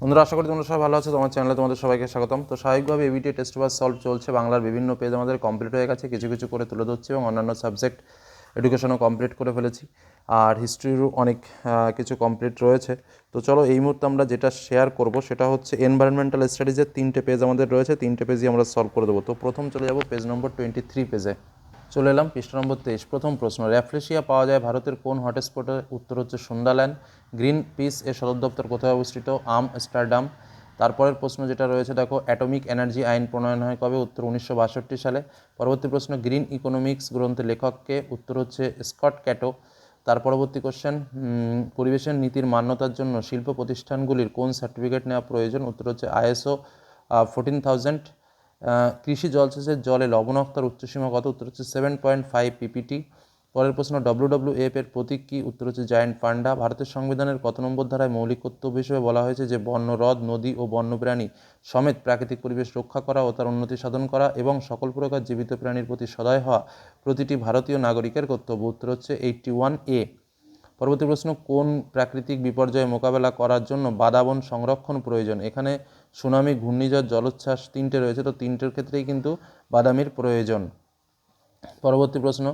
বন্ধুরা, আশা করি তোমরা সবাই ভালো আছো। তোমার চ্যানেলে তোমাদের সবাইকে স্বাগতম। তো স্বাভাবিকভাবে এবিটি টেস্ট পাস সলভ চলছে। বাংলার বিভিন্ন পেজ আমাদের কমপ্লিট হয়ে গেছে। কিছু কিছু করে তুলে ধরছি এবং অন্যান্য সাবজেক্ট এডুকেশনও কমপ্লিট করে ফেলেছি। আর হিস্ট্রিরও অনেক কিছু কমপ্লিট রয়েছে। তো চলো এই মুহূর্তে আমরা যেটা শেয়ার করব, সেটা হচ্ছে এনভায়রনমেন্টাল স্টাডিজের তিনটে পেজ আমাদের রয়েছে। তিনটে পেজই আমরা সলভ করে দেবো। তো প্রথম চলে যাব পেজ নম্বর টোয়েন্টি থ্রি পেজে চলে এলাম পৃষ্ঠা নম্বর তেইশ। প্রথম প্রশ্ন, র্যাফলেশিয়া পাওয়া যায় ভারতের কোন হটস্পটে? উত্তর হচ্ছে সুন্দাল্যান্ড গ্রিন পিস এর সদর দপ্তর কোথায় অবস্থিত? আম স্টারডাম তারপরের প্রশ্ন যেটা রয়েছে, দেখো, অ্যাটমিক এনার্জি আইন প্রণয়ন হয় কবে? উত্তর উনিশশো বাষট্টি সালে। পরবর্তী প্রশ্ন, গ্রিন ইকোনমিক্স গ্রন্থের লেখককে? উত্তর হচ্ছে স্কট ক্যাটো। তার পরবর্তী কোশ্চেন পরিবেশের নীতির মান্যতার জন্য শিল্প প্রতিষ্ঠানগুলির কোন সার্টিফিকেট নেওয়া প্রয়োজন? উত্তর হচ্ছে আইএসও ফোরটিন থাউজেন্ড কৃষি জলসেচের জলে লবণাক্তার উচ্চসীমা কত উত্তর হচ্ছে সেভেন পয়েন্ট ফাইভ পিপিটি পরের প্রশ্ন ডব্লিউডব্লিউএফ এর প্রতীক কি? উত্তর হচ্ছে জায়ান্ট পান্ডা ভারতের সংবিধানের কত নম্বর ধারায় মৌলিক কর্তব্য হিসেবে বলা হয়েছে যে, বন্য হ্রদ, নদী ও বন্যপ্রাণী সমেত প্রাকৃতিক পরিবেশ রক্ষা করা ও তার উন্নতি সাধন করা এবং সকল প্রকার জীবিত প্রাণীর প্রতি সদয় হওয়া প্রতিটি ভারতীয় নাগরিকের কর্তব্য। উত্তর হচ্ছে এইটটি ওয়ান এ পরবর্তী প্রশ্ন, কোন প্রাকৃতিক বিপর্যয় মোকাবেলা করার জন্য বাদাবন সংরক্ষণ প্রয়োজন? এখানে সুনামি, ঘূর্ণিঝড়, জলোচ্ছ্বাস তিনটে রয়েছে, তো তিনটের ক্ষেত্রেই কিন্তু বাদামির প্রয়োজন। পরবর্তী প্রশ্ন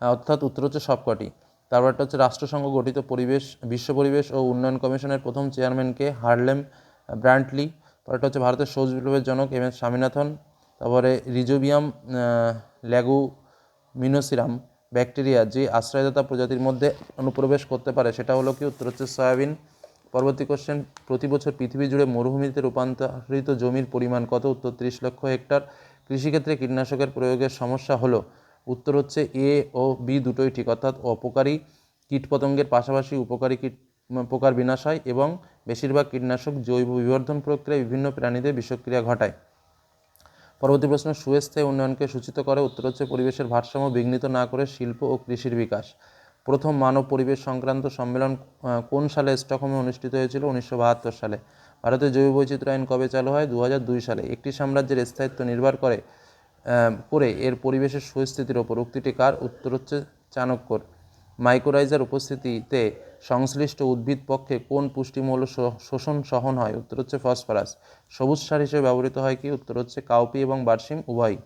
অর্থাৎ উত্তর হচ্ছে সবকটি। তারপরটা হচ্ছে রাষ্ট্রসংঘ গঠিত পরিবেশ, বিশ্ব পরিবেশ ও উন্নয়ন কমিশনের প্রথম চেয়ারম্যানকে হার্লেম ব্র্যান্টলি। পরেরটা হচ্ছে ভারতের সৌজ বিপ্লবের জনক এম এস স্বামীনাথন। তারপরে রিজোবিয়াম ল্যাগু মিনোসিরাম ব্যাকটেরিয়া যে আশ্রয়দাতা প্রজাতির মধ্যে অনুপ্রবেশ করতে পারে, সেটা হলো কি? উত্তর হচ্ছে সয়াবিন। পরবর্তী কোশ্চেন প্রতি বছর পৃথিবী জুড়ে মরুভূমিতে রূপান্তরিত জমির পরিমাণ কত? উত্তর তিরিশ লক্ষ হেক্টর। কৃষিক্ষেত্রে কীটনাশকের প্রয়োগের সমস্যা হলো। উত্তর হচ্ছে এ ও বি দুটোই ঠিক, অর্থাৎ অপকারী কীটপতঙ্গের পাশাপাশি উপকারী কীট পোকার বিনাশ হয় এবং বেশিরভাগ কীটনাশক জৈব বিবর্ধন প্রক্রিয়ায় বিভিন্ন প্রাণীদের বিষক্রিয়া ঘটায়। পরবর্তী প্রশ্ন সুস্থায়ী উন্নয়নকে সূচিত করে। উত্তর হচ্ছে পরিবেশের ভারসাম্য বিঘ্নিত না করে শিল্প ও কৃষির বিকাশ। প্রথম মানব পরিবেশ সংক্রান্ত সম্মেলন কোন সালে স্টকহোমে অনুষ্ঠিত হয়েছিল? উনিশশো বাহাত্তর সালে। ভারতের জৈব বৈচিত্র্য আইন কবে চালু হয়? দু দুই সালে। একটি সাম্রাজ্যের স্থায়িত্ব নির্ভর করে করে এর পরিবেশের সুস্থিতির ওপর। উক্তিটি কার? উত্তর হচ্ছে চাণক্যর। মাইক্রোরাইজার উপস্থিতিতে সংশ্লিষ্ট উদ্ভিদ পক্ষে কোন পুষ্টিমূল্য শো- শোষণ সহন হয়? উত্তর হচ্ছে ফসফরাস। সবুজ সার হিসেবে ব্যবহৃত হয় কি? উত্তর হচ্ছে কাউপি এবং বার্সিম উভয়ই।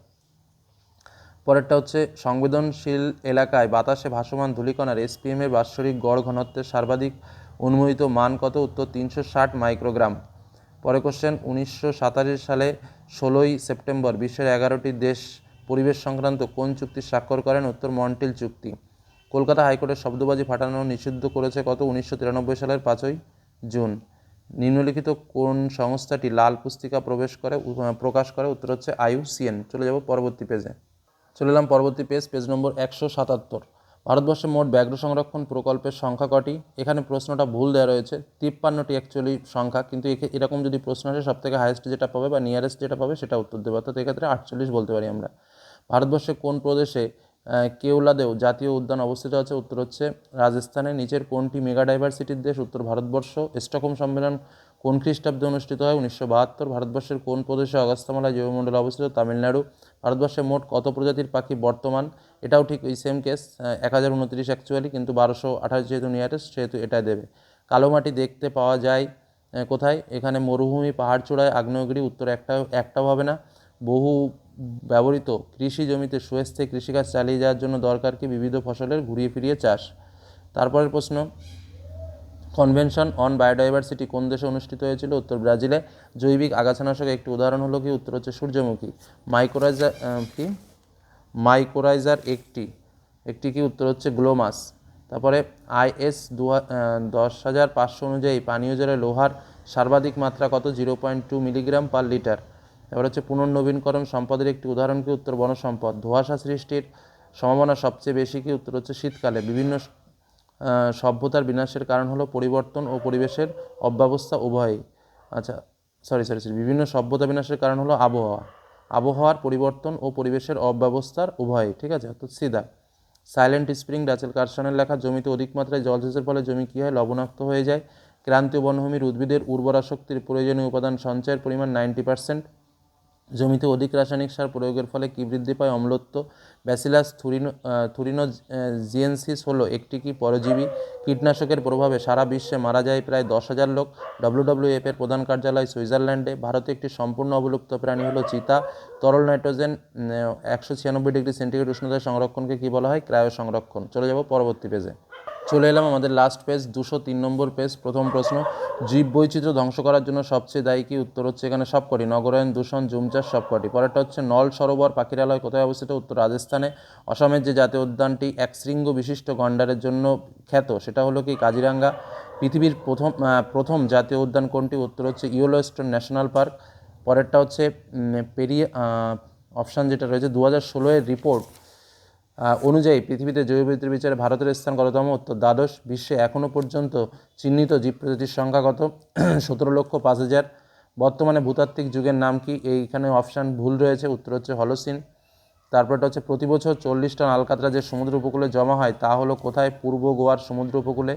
পরেরটা হচ্ছে সংবেদনশীল এলাকায় বাতাসে ভাসমান ধূলিকণার এসপিএম এর বাৎসরিক গড় ঘনত্বের সর্বাধিক অনুমোদিত মান কত? উত্তর তিনশো ষাট মাইক্রোগ্রাম। পরে কোশ্চেন উনিশশো সাতাশি সালে ষোলোই সেপ্টেম্বর বিশ্বের এগারোটি দেশ পরিবেশ সংক্রান্ত কোন চুক্তি স্বাক্ষর করেন? উত্তর মন্টিল চুক্তি। কলকাতা হাইকোর্টের শব্দবাজি ফাটানো নিষিদ্ধ করেছে কত? উনিশশো তিরানব্বই সালের পাঁচই জুন। নিম্নলিখিত কোন সংস্থাটি লাল পুস্তিকা প্রবেশ করে প্রকাশ করে? উত্তর হচ্ছে আইউসিএন চলে যাব পরবর্তী পেজে চলে এলাম পরবর্তী পেজ পেজ নম্বর একশো সাতাত্তর। ভারতবর্ষে মোট ব্যাঘ্র সংরক্ষণ প্রকল্পের সংখ্যা কটি? এখানে প্রশ্নটা ভুল দেওয়া রয়েছে। তিপ্পান্নটি অ্যাকচুয়ালি সংখ্যা, কিন্তু এরকম যদি প্রশ্ন আসে সব থেকে হায়েস্ট যেটা পাবে বা নিয়ারেস্ট যেটা পাবে, সেটা উত্তর দেবে। অর্থাৎ এক্ষেত্রে আটচল্লিশ বলতে পারি আমরা। ভারতবর্ষে কোন প্রদেশে কেওলাদেও জাতীয় উদ্যান অবস্থিত আছে? উত্তর হচ্ছে রাজস্থানের নিচের কোনটি মেগা ডাইভার্সিটির দেশ? উত্তর ভারতবর্ষ। স্টকহোম সম্মেলন কোন খ্রিস্টাব্দে অনুষ্ঠিত হয়? উনিশশো বাহাত্তর, ভারতবর্ষের কোন প্রদেশে অগস্তামালা জৈবমণ্ডল অবস্থিত? তামিলনাড়ু, ভারতবর্ষে মোট কত প্রজাতির পাখি বর্তমান? এটাও ঠিক ওই সেম কেস এক হাজার উনত্রিশ অ্যাকচুয়ালি কিন্তু বারোশো আঠাশ যেহেতু নিয়ারেস্ট সেহেতু এটা দেবে। কালো মাটি দেখতে পাওয়া যায় কোথায়? এখানে মরুভূমি, পাহাড় চূড়ায়, আগ্নেয়গিরি, উত্তর একটা, একটাও হবে না। বহু ব্যবহৃত কৃষি জমিতে সুস্থায়ী কৃষিকাজ চালিয়ে যাওয়ার জন্য দরকার কি? বিবিধ ফসলের ঘুরিয়ে ফিরিয়ে চাষ। তারপরের প্রশ্ন কনভেনশন অন বায়োডাইভার্সিটি কোন দেশে অনুষ্ঠিত হয়েছিল? উত্তর ব্রাজিলে। জৈবিক আগাছানাশক একটি উদাহরণ হলো কি? উত্তর হচ্ছে সূর্যমুখী। মাইক্রোরাইজার কি? মাইক্রোরাইজার একটি। একটি কি? উত্তর হচ্ছে গ্লোমাস তারপরে আইএস দু দশ হাজার পাঁচশো অনুযায়ী পানীয় জলে লোহার সর্বাধিক মাত্রা কত? Zero point two milligram per litre তারপর হচ্ছে পুনর্নবীনকরণ সম্পদের একটি উদাহরণ কি? উত্তর বনসম্পদ। ধোঁয়াশা সৃষ্টির সম্ভাবনা সবচেয়ে বেশি কি? উত্তর হচ্ছে শীতকালে। বিভিন্ন সভ্যতার বিনাশের কারণ হলো পরিবর্তন ও পরিবেশের অব্যবস্থা উভয়ই। আচ্ছা সরি সরি সরি বিভিন্ন সভ্যতা বিনাশের কারণ হলো আবহাওয়া। আবহাওয়ার পরিবর্তন ও পরিবেশের অব্যবস্থার উভয়ই, ঠিক আছে? তো সিধা। সাইলেন্ট স্প্রিং রাচেল কার্সনের লেখা, জমিতে অধিক মাত্রায় জলসেচের ফলে জমি কী হয়? লবণাক্ত হয়ে যায়। ক্রান্তীয় বনভূমির উদ্ভিদের উর্বরা শক্তির প্রয়োজনীয় উপাদান সঞ্চয়ের পরিমাণ নাইনটি পার্সেন্ট জমিতে অধিক রাসায়নিক সার প্রয়োগের ফলে কী বৃদ্ধি পায়? অম্লত্ব। ব্যাসিলাস থুরিনো থুরিনো জিএনসিস হলো একটি কি পরজীবী কীটনাশকের প্রভাবে সারা বিশ্বে মারা যায় প্রায় দশ হাজার লোক। ডব্লু ডব্লিউ এফের প্রধান কার্যালয় সুইজারল্যান্ডে। ভারতে একটি সম্পূর্ণ অবলুপ্ত প্রাণী হলো চিতা। তরল নাইট্রোজেন একশো ছিয়ানব্বই ডিগ্রি সেন্টিগ্রেড উষ্ণতায় সংরক্ষণকে কী বলা হয়? ক্রায় সংরক্ষণ চলে যাব পরবর্তী পেজে চলে এলাম আমাদের লাস্ট পেজ দুশো তিন নম্বর পেজ প্রথম প্রশ্ন। জীব বৈচিত্র্য ধ্বংস করার জন্য সবচেয়ে দায়ী কি? উত্তর হচ্ছে এখানে সবকটি। নগরায়ণ, দূষণ জুম চাষ সবকটি। পরেরটা হচ্ছে নল সরোবর, পাখিরালয় কোথায় অবস্থিত? উত্তর রাজস্থানে। অসমের যে জাতীয় উদ্যানটি এক শৃঙ্গ বিশিষ্ট গন্ডারের জন্য খ্যাত, সেটা হলো কি? কাজিরাঙ্গা। পৃথিবীর প্রথম প্রথম জাতীয় উদ্যান কোনটি? উত্তর হচ্ছে ইয়োলোস্টোন ন্যাশনাল পার্ক। পরেরটা হচ্ছে পেরিয়ে অপশান যেটা রয়েছে দু হাজার ষোলোয়ের রিপোর্ট অনুযায়ী পৃথিবীতে জৈববৈচিত্র্য বিচারে ভারতের স্থান কততম? উত্তর, দ্বাদশ, বিশ্বে এখনও পর্যন্ত চিহ্নিত জীব প্রজাতির সংখ্যা কত? সতেরো লক্ষ পাঁচ হাজার। বর্তমানে ভূতাত্ত্বিক যুগের নাম কি? এইখানে অপশান ভুল রয়েছে, উত্তর হচ্ছে হলসিন। তারপরটা হচ্ছে, প্রতি বছর চল্লিশ টন আলকাতরা যে সমুদ্র উপকূলে জমা হয়, তা হলো কোথায়? পূর্ব গোয়ার সমুদ্র উপকূলে।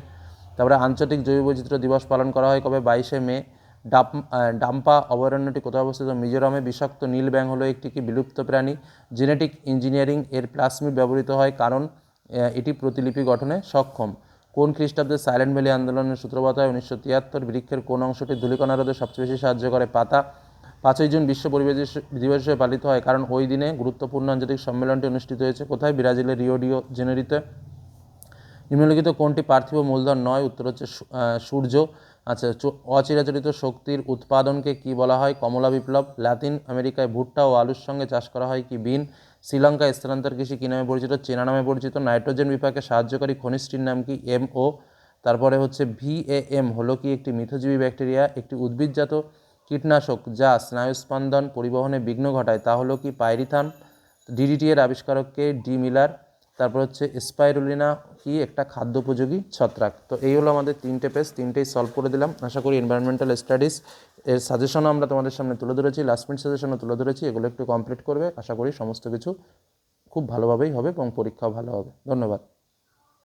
তারপরে আন্তর্জাতিক জৈববৈচিত্র্য দিবস পালন করা হয় কবে? বাইশে মে। ডাপ ডাম্পা অভয়ারণ্যটি কোথায় অবস্থিত? মিজোরামে বিষাক্ত নীল ব্যাং হলো একটি কি বিলুপ্ত প্রাণী। জেনেটিক ইঞ্জিনিয়ারিং এর প্লাসমিড ব্যবহৃত হয় কারণ এটি প্রতিলিপি গঠনে সক্ষম। কোন খ্রিস্টাব্দে সাইলেন্ট ভ্যালি আন্দোলনের সূত্রপাত হয়? উনিশশো তিয়াত্তর বৃক্ষের কোন অংশটি ধূলিকণা রোধে সবচেয়ে বেশি সাহায্য করে? পাতা, পাঁচই জুন বিশ্ব পরিবেশ দিবস- হিসেবে পালিত হয় কারণ ওই দিনে গুরুত্বপূর্ণ আঞ্চলিক সম্মেলনটি অনুষ্ঠিত হয়েছে। কোথায়? ব্রাজিলের রিও ডিও জেনেরিতে। নিম্নলিখিত কোনটি পার্থিব মূলধন নয়? উত্তর হচ্ছে সূর্য। আচ্ছা অচিরাচরিত শক্তির উৎপাদনকে কি বলা হয়? কমলা বিপ্লব, লাতিন আমেরিকায় ভুট্টা ও আলুর সঙ্গে চাষ করা হয় কি বিন? শ্রীলঙ্কায় স্থানান্তর কৃষি কী নামে পরিচিত? চেনা নামে পরিচিত? নাইট্রোজেন বিপাকে সাহায্যকারী খনিজটির নাম কি এমও? তারপরে হচ্ছে ভিএএম, হলো কি একটি মিথজীবী ব্যাকটেরিয়া, একটি উদ্ভিদজাত কীটনাশক যা স্নায়ুস্পন্দন পরিবহনে বিঘ্ন ঘটায়, তা হলো কি পাইরিথান? ডিডিটি এর আবিষ্কারককে ডি মিলার? তারপর হচ্ছে স্পাইরুলিনা কি একটা খাদ্য উপযোগী ছত্রাক। তো এই হলো আমাদের তিনটে পেজ, তিনটেই সলভ করে দিলাম। আশা করি এনভায়রনমেন্টাল স্টাডিজ এর সাজেশনও আমরা তোমাদের সামনে তুলে ধরেছি লাস্ট মিনিট সাজেশনও তুলে ধরেছি, এগুলো একটু কমপ্লিট করবে। আশা করি সমস্ত কিছু খুব ভালোভাবেই হবে এবং পরীক্ষাও ভালো হবে। ধন্যবাদ।